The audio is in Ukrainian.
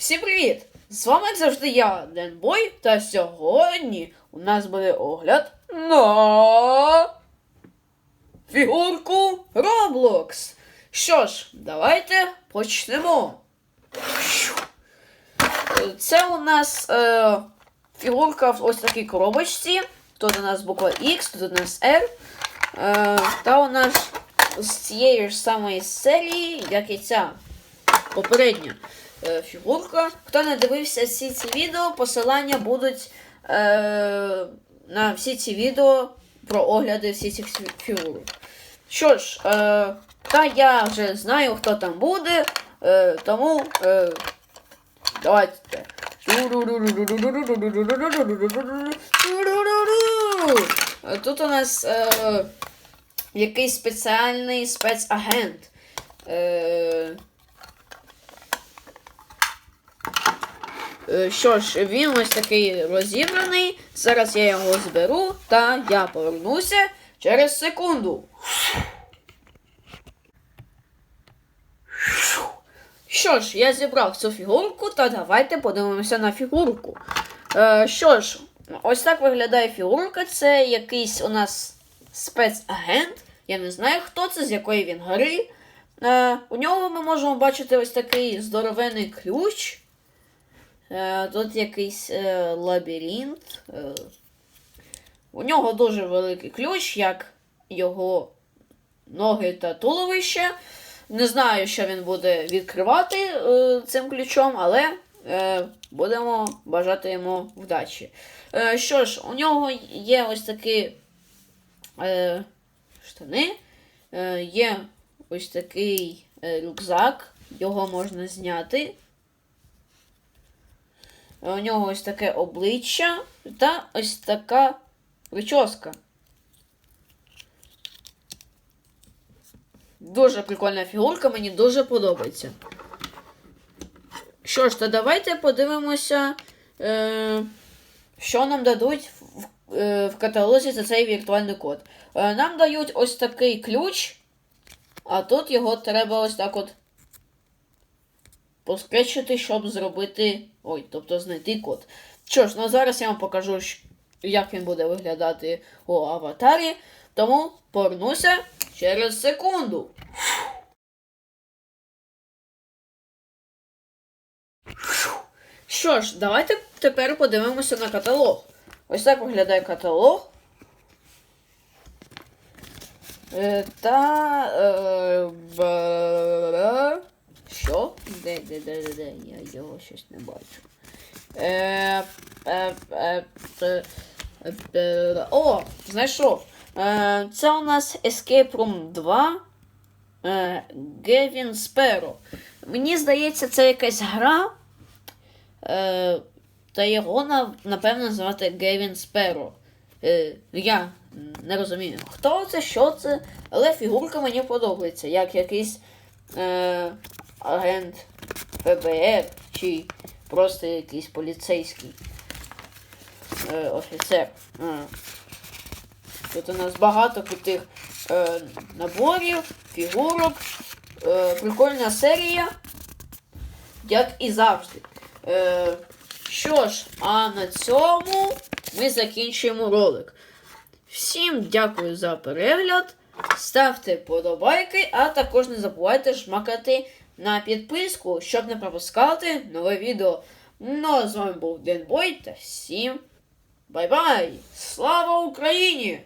Всім привіт! З вами завжди я, Денбой, та сьогодні у нас буде огляд на фігурку Roblox. Що ж, давайте почнемо. Це у нас е, фігурка в ось такій коробочці. Тут у нас буква X, тут у нас R. Е, та у нас з цієї ж самої серії, як і ця попередня е, фігурка. Хто не дивився всі ці відео, посилання будуть е, на всі ці відео про огляди всіх цих фігурок. Що ж, е, та я вже знаю, хто там буде, е, тому е, давайте. Е, Тут у нас е, якийсь спеціальний спецагент. Е, Що ж, він ось такий розібраний. Зараз я його зберу та я повернуся через секунду. Що ж, я зібрав цю фігурку, та давайте подивимося на фігурку. Е, що ж, ось так виглядає фігурка. Це якийсь у нас спецагент. Я не знаю, хто це, з якої він гри. Е, у нього ми можемо бачити ось такий здоровений ключ. Е, Тут якийсь е, лабіринт. Е, У нього дуже великий ключ, як його ноги та туловище. Не знаю, що він буде відкривати цим ключом, але будемо бажати йому вдачі. Що ж, у нього є ось такі штани, є ось такий рюкзак, його можна зняти. У нього ось таке обличчя та ось така прическа. Дуже прикольна фігурка, мені дуже подобається. Що ж, то давайте подивимося, е, що нам дадуть в, е, в каталозі за цей віртуальний код. Е, нам дають ось такий ключ, а тут його треба ось так от поскречити, щоб зробити. Ой, тобто знайти код. Що ж, ну зараз я вам покажу, як він буде виглядати у аватарі. Тому повернуся через секунду. Що ж, давайте тепер подивимося на каталог. Ось так виглядає каталог. Е, та. Е, що? Де, де, де, де, де? Я його щось не бачу. Е, е, е, о, знайшов. Це у нас Escape Room 2. Е, Гевін Сперо. Мені здається, це якась гра. Та його на- напевно звати Гевін. Е, я не розумію, хто це, що це, але фігурка мені подобається, як якийсь е, агент ФБР чи просто якийсь поліцейський е, офіцер. Е. Тут у нас багато крутих е, наборів, фігурок, е, прикольна серія, як і завжди. Е, що ж, а на цьому ми закінчуємо ролик. Всім дякую за перегляд. Ставте подобайки, а також не забувайте жмакати на підписку, щоб не пропускати нове відео. Ну, а з вами був Денбой та всім бай-бай! Слава Україні!